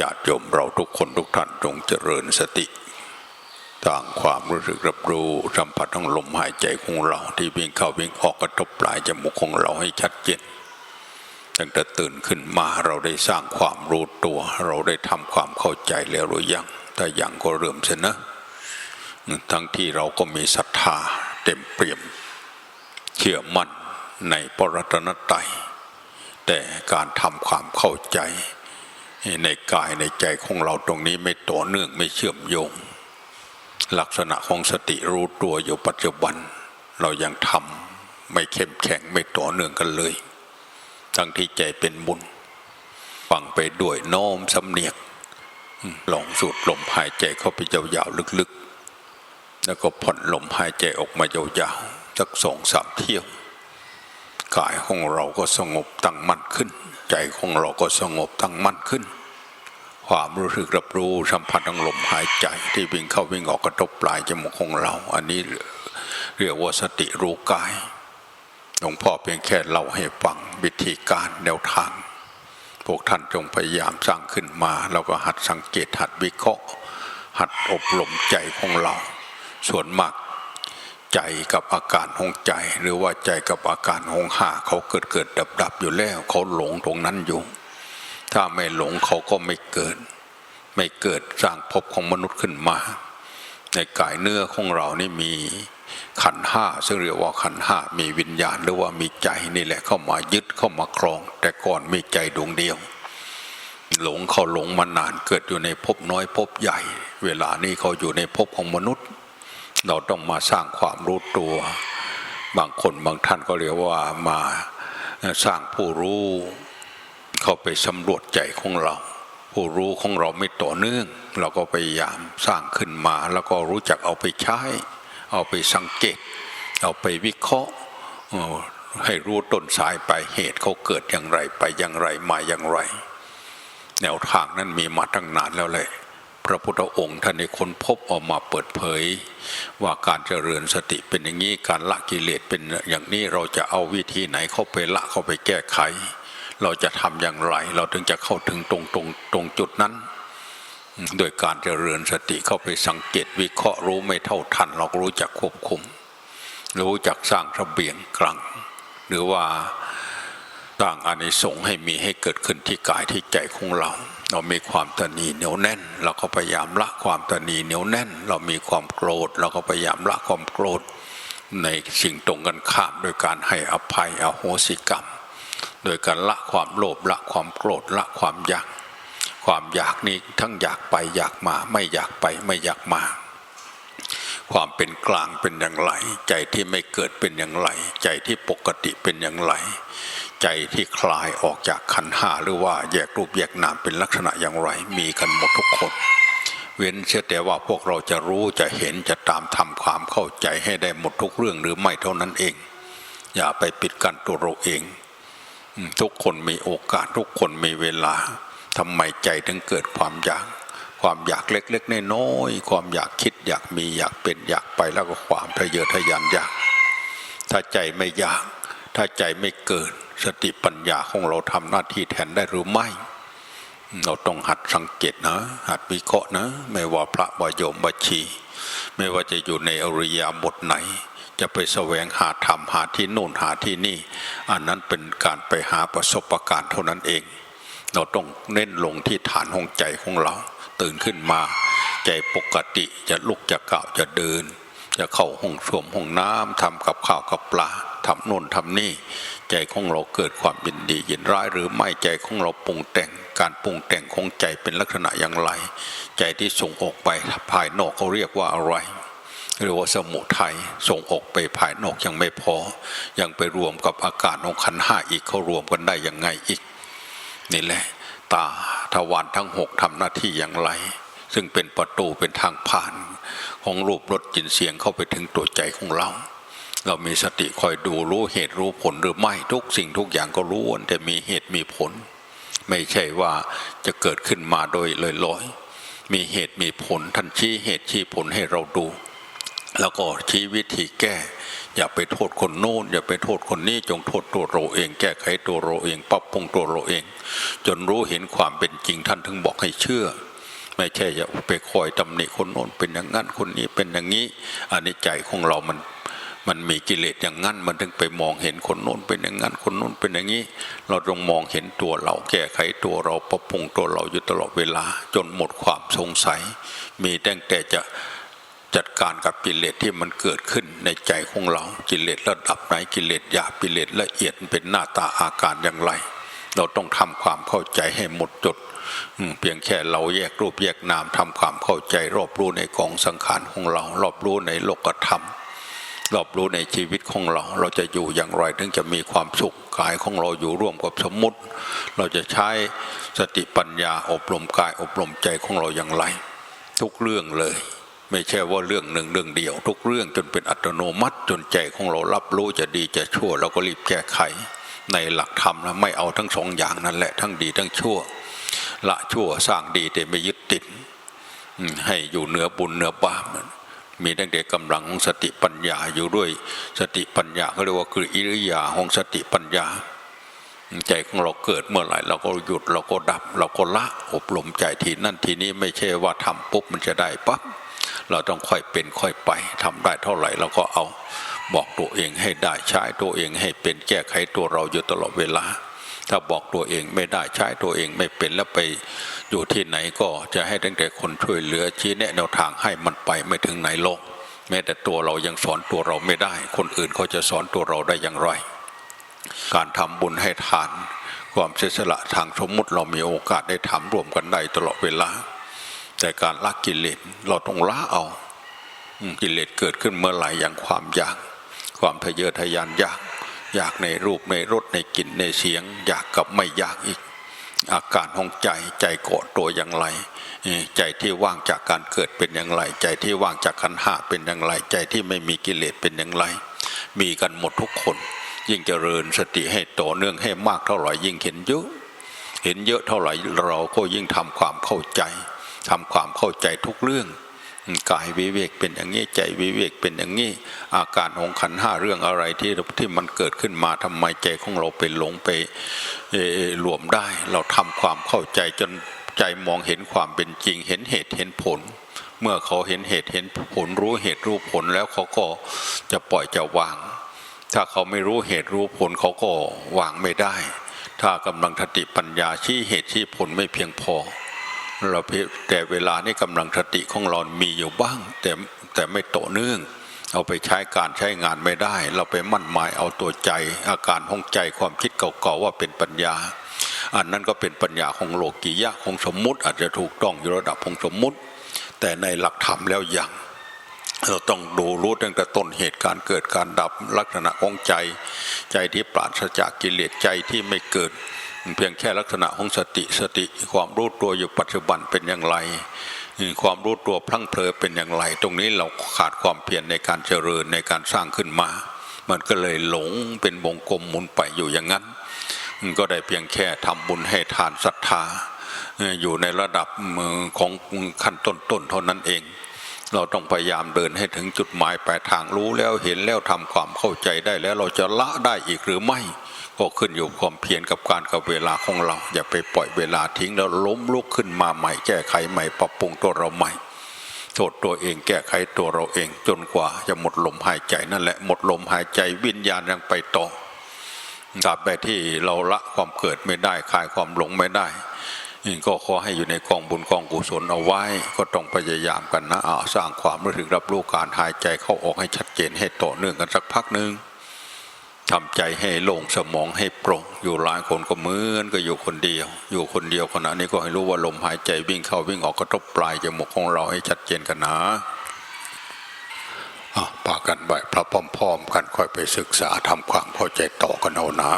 ญาติโยมเราทุกคนทุกท่านจงเจริญสติต่างความรู้สึกรับรู้สัมผัสของลมหายใจของเราที่วิ่งเข้าวิ่งออกกระทบปลายจมูกของเราให้ชัดเจนตั้งแต่ตื่นขึ้นมาเราได้สร้างความรู้ตัว เราได้ทำความเข้าใจแล้วหรือยังถ้ายังก็เริ่มเสนะทั้งที่เราก็มีศรัทธาเต็มเปี่ยม เชื่อมั่นในพระรัตนตรัยแต่การทำความเข้าใจ ในกายในใจของเราตรงนี้ไม่ต่อเนื่องไม่เชื่อมโยง ลักษณะของสติรู้ตัวอยู่ปัจจุบัน เรายังทำไม่เข้มแข็งไม่ต่อเนื่องกันเลย ทั้งที่ใจเป็นบุญฟังไปด้วยน้อมสำเนียกลองสูดลมหายใจเข้าไปยาวๆลึกๆ แล้วก็ผ่อนลมหายใจออกมายาวๆสักสองสามเที่ยวกายของเราก็สงบตั้งมั่นขึ้น ใจของเราก็สงบตั้งมั่นขึ้น ความรู้สึกรับรู้สัมผัสของลมหายใจที่วิ่งเข้าวิ่งออกกระทบปลายจมูกของเรา อันนี้เรียกว่าสติรู้กายหลวงพ่อเพียงแค่เล่าให้ฟังวิธีการแนวทาง พวกท่านจงพยายามสร้างขึ้นมาแล้วก็หัดสังเกตหัดวิเคราะห์ หัดอบรมใจของเรา ส่วนมาก ใจกับอาการของใจ หรือว่าใจกับอาการของหาเขาเกิดเกิดดับดับอยู่แล้วเขาหลงตรงนั้นอยู่ ถ้าไม่หลงเขาก็ไม่เกิด ไม่เกิดสร้างภพของมนุษย์ขึ้นมา ในกายเนื้อของเรานี่มีขันห้าซึ่งเรียกว่าขันห้ามีวิญญาณหรือว่ามีใจนี่แหละเข้ามายึดเข้ามาครอง แต่ก่อนมีใจดวงเดียว หลงเขาหลงมานานเกิดอยู่ในภพน้อยภพใหญ่ เวลานี้เขาอยู่ในภพของมนุษย์ เราต้องมาสร้างความรู้ตัว บางคนบางท่านก็เรียกว่ามาสร้างผู้รู้ เข้าไปสำรวจใจของเรา ผู้รู้ของเราไม่ต่อเนื่อง เราก็พยายามสร้างขึ้นมา แล้วก็รู้จักเอาไปใช้ เอาไปสังเกต เอาไปวิเคราะห์ให้รู้ต้นสายไปเหตุเขาเกิดอย่างไรไปอย่างไรมาอย่างไร แนวทางนั้นมีมาตั้งนานแล้วเลย พระพุทธองค์ท่านได้ค้นพบออกมาเปิดเผย ว่าการเจริญสติเป็นอย่างนี้การละกิเลสเป็นอย่างนี้เราจะเอาวิธีไหนเข้าไปละเข้าไปแก้ไข เราจะทำอย่างไร เราถึงจะเข้าถึงตรงตรงตรงจุดนั้น โดยการเจริญสติเข้าไปสังเกตวิเคราะห์รู้ไม่เท่าทัน เราก็รู้จักควบคุม รู้จักสร้างระเบียงกลางหรือว่าสร้างอานิสงส์ให้มีให้เกิดขึ้นที่กายที่ใจของเรา เรามีความตนีเหนียวแน่น เราก็พยายามละความตนีเหนียวแน่น เรามีความโกรธ เราก็พยายามละความโกรธ ในสิ่งตรงกันข้ามโดยการให้อภัยอโหสิกรรม โดยการละความโลภละความโกรธละความอยาก ความอยากนี้ทั้งอยากไปอยากมาไม่อยากไปไม่อยากมา ความเป็นกลางเป็นอย่างไร ใจที่ไม่เกิดเป็นอย่างไร ใจที่ปกติเป็นอย่างไร ใจที่คลายออกจากขันห้าหรือว่าแยกรูปแยกนามเป็นลักษณะอย่างไร มีกันหมดทุกคน เว้นเชื่อแต่ว่าพวกเราจะรู้จะเห็นจะตามทำความเข้าใจให้ได้หมดทุกเรื่องหรือไม่เท่านั้นเอง อย่าไปปิดกั้นตัวเราเอง ทุกคนมีโอกาสทุกคนมีเวลาทำไมใจถึงเกิดความอยาก ความอยากเล็กๆน้อยๆความอยากคิดอยากมีอยากเป็นอยากไปแล้วก็ความทะเยอทะยานอยาก ถ้าใจไม่อยาก ถ้าใจไม่เกิดสติปัญญาของเราทำหน้าที่แทนได้หรือไม่ เราต้องหัดสังเกตนะ หัดวิเคราะห์นะ ไม่ว่าพระวายโยมบัชี ไม่ว่าจะอยู่ในอริยบทไหน จะไปแสวงหาธรรมหาที่โน่นหาที่นี่ อันนั้นเป็นการไปหาประสบการณ์เท่านั้นเอง เราต้องเน้นลงที่ฐานของใจของเรา ตื่นขึ้นมา ใจปกติจะลุกจะก่าวจะเดิน จะเข้าห้องส้วมห้องน้ำทำกับข้าวกับปลาทำโน่นทำนี่ ใจของเราเกิดความยินดียินร้ายหรือไม่ใจของเราปรุงแต่งการปรุงแต่งของใจเป็นลักษณะอย่างไร ใจที่ส่งออกไปภายนอกเขาเรียกว่าอะไรเรียกว่าสมุทัยส่งออกไปภายนอกยังไม่พอ ยังไปรวมกับอาการของขันห้าอีกเขารวมกันได้ยังไงอีกนี่แหละ ตาทวารทั้งหกทำหน้าที่อย่างไร ซึ่งเป็นประตูเป็นทางผ่าน ของรูปรสกลิ่นเสียงเข้าไปถึงตัวใจของเรา เรามีสติคอยดูรู้เหตุรู้ผลหรือไม่ทุกสิ่งทุกอย่างก็รู้แต่มีเหตุมีผล ไม่ใช่ว่าจะเกิดขึ้นมาโดยลอยๆมีเหตุมีผลท่านชี้เหตุชี้ผลให้เราดู แล้วก็ชี้วิธีแก้ อย่าไปโทษคนโน้นอย่าไปโทษคนนี้จงโทษตัวเราเอง แก้ไขตัวเราเองปรับปรุงตัวเราเอง จนรู้เห็นความเป็นจริงท่านถึงบอกให้เชื่อ ไม่ใช่อย่าไปคอยตำหนิคนโน้นเป็นอย่างนั้นคนนี้เป็นอย่างนี้อันนี้ใจของเรามันมันมีกิเลสอย่างนั้นมันถึงไปมองเห็นคนโน้นเป็นอย่างนั้นคนโน้นเป็นอย่างนี้ เราต้องมองเห็นตัวเรา แก้ไขตัวเราปรับปรุงตัวเราอยู่ตลอดเวลา จนหมดความสงสัย มีตั้งแต่จะ จัดการกับกิเลสที่มันเกิดขึ้นในใจของเรากิเลสระดับไหนกิเลสหยาบกิเลสละเอียดเป็นหน้าตาอาการอย่างไร เราต้องทำความเข้าใจให้หมดจดเพียงแค่เราแยกรูปแยกนามทำความเข้าใจ รอบรู้ในกองสังขารของเรา รอบรู้ในโลกธรรมรอบรู้ในชีวิตของเรา เราจะอยู่อย่างไรถึงจะมีความสุขกายของเราอยู่ร่วมกับสมมุติ เราจะใช้สติปัญญาอบรมกายอบรมใจของเราอย่างไร ทุกเรื่องเลย ไม่ใช่ว่าเรื่องหนึ่งเรื่องเดียว ทุกเรื่องจนเป็นอัตโนมัติจนใจของเรารับรู้จะดีจะชั่วเราก็รีบแก้ไข ในหลักธรรมนะไม่เอาทั้งสองอย่างนั่นแหละทั้งดีทั้งชั่ว ละชั่วสร้างดีแต่ไม่ยึดติดให้อยู่เหนือบุญเหนือบาปมีตั้งแต่กำลังของสติปัญญาอยู่ด้วยสติปัญญาเขาเรียกว่าคืออิริยาของสติปัญญา ใจของเราเกิดเมื่อไหร่เราก็หยุดเราก็ดับ เราก็ละอบรมใจทีนั่นทีนี้ไม่ใช่ว่าทำปุ๊บมันจะได้ปั๊บ เราต้องค่อยเป็นค่อยไปทำได้เท่าไหร่เราก็เอาบอกตัวเองให้ได้ใช้ตัวเองให้เป็นแก้ไขตัวเราอยู่ตลอดเวลา ถ้าบอกตัวเองไม่ได้ใช้ตัวเองไม่เป็นแล้วไปอยู่ที่ไหนก็จะให้ตั้งแต่คนช่วยเหลือชี้แนะแนวทางให้มันไปไม่ถึงไหนโลก แม้แต่ตัวเรายังสอนตัวเราไม่ได้ คนอื่นเขาจะสอนตัวเราได้อย่างไร การทำบุญให้ทาน ความเสียสละทางสมมุติเรามีโอกาสได้ทำร่วมกันได้ตลอดเวลา แต่การละกิเลสเราต้องละเอากิเลสเกิดขึ้นเมื่อไหร่อย่างความอยาก ความทะเยอทะยานอยาก อยากในรูปในรสในกลิ่นในเสียง อยากกับไม่อยากอีก อาการของใจใจเกาะตัวอย่างไร ใจที่ว่างจากการเกิดเป็นอย่างไร ใจที่ว่างจากขันห้าเป็นอย่างไร ใจที่ไม่มีกิเลสเป็นอย่างไร มีกันหมดทุกคน ยิ่งเจริญสติให้ต่อเนื่องให้มากเท่าไหร่ยิ่งเห็นเยอะเห็นเยอะเท่าไหร่เราก็ยิ่งทำความเข้าใจ ทำความเข้าใจทุกเรื่องกายวิเวกเป็นอย่างนี้ใจวิเวกเป็นอย่างนี้อาการของขันห้าเรื่องอะไรที่ที่มันเกิดขึ้นมาทำไมใจของเราไปหลงไปรวมได้ เราทำความเข้าใจจนใจมองเห็นความเป็นจริง เห็นเหตุเห็นผล เมื่อเขาเห็นเหตุเห็นผลรู้เหตุรู้ผลแล้วเขาก็จะปล่อยจะวาง ถ้าเขาไม่รู้เหตุรู้ผลเขาก็วางไม่ได้ ถ้ากำลังสติปัญญาชี้เหตุชี้ผลไม่เพียงพอ เราแต่เวลานี้กำลังสติของเรามีอยู่บ้าง แต่แต่ไม่โตเนื่อง เอาไปใช้การใช้งานไม่ได้ เราไปมั่นหมายเอาตัวใจ อาการของใจความคิดเก่าๆว่าเป็นปัญญา อันนั้นก็เป็นปัญญาของโลกียะของสมมุติ อาจจะถูกต้องอยู่ระดับของสมมุติ แต่ในหลักธรรมแล้วยังเราต้องดูรู้ตั้งแต่ต้นเหตุการณ์เกิดการดับลักษณะของใจ ใจที่ปราศจากกิเลสใจที่ไม่เกิด เพียงแค่ลักษณะของสติสติความรู้ตัวอยู่ปัจจุบันเป็นอย่างไร ความรู้ตัวพลั้งเพลอเป็นอย่างไร ตรงนี้เราขาดความเพียรในการเจริญในการสร้างขึ้นมา มันก็เลยหลงเป็นวงกลมหมุนไปอยู่อย่างนั้น ก็ได้เพียงแค่ทำบุญให้ทานศรัทธา อยู่ในระดับของขั้นต้นๆเท่านั้นเอง เราต้องพยายามเดินให้ถึงจุดหมายปลายทางรู้แล้วเห็นแล้วทำความเข้าใจได้แล้วเราจะละได้อีกหรือไม่ ก็ขึ้นอยู่ความเพียรกับการกับเวลาของเรา อย่าไปปล่อยเวลาทิ้งแล้วล้มลุกขึ้นมาใหม่แก้ไขใหม่ปรับปรุงตัวเราใหม่โทษตัวเองแก้ไขตัวเราเองจนกว่าจะหมดลมหายใจนั่นแหละหมดลมหายใจวิญญาณยังไปต่อตราบใดที่เราละความเกิดไม่ได้คลายความหลงไม่ได้ ก็ขอให้อยู่ในกองบุญกองกุศลเอาไว้ ก็ต้องพยายามกันนะอ่าสร้างความรู้ถึกรับรู้การหายใจเข้าออกให้ชัดเจนให้ต่อเนื่องกันสักพักหนึ่งทำใจให้โล่งสมองให้โปร่งอยู่หลายคนก็เหมือนก็อยู่คนเดียว อยู่คนเดียวขณะนี้ก็ให้รู้ว่าลมหายใจวิ่งเข้าวิ่งออกกระทบปลายจมูกของเราให้ชัดเจนกันนะอะปากันไปพระพร้อมๆกันค่อยไปศึกษาทำความเข้าใจต่อกันเอานะ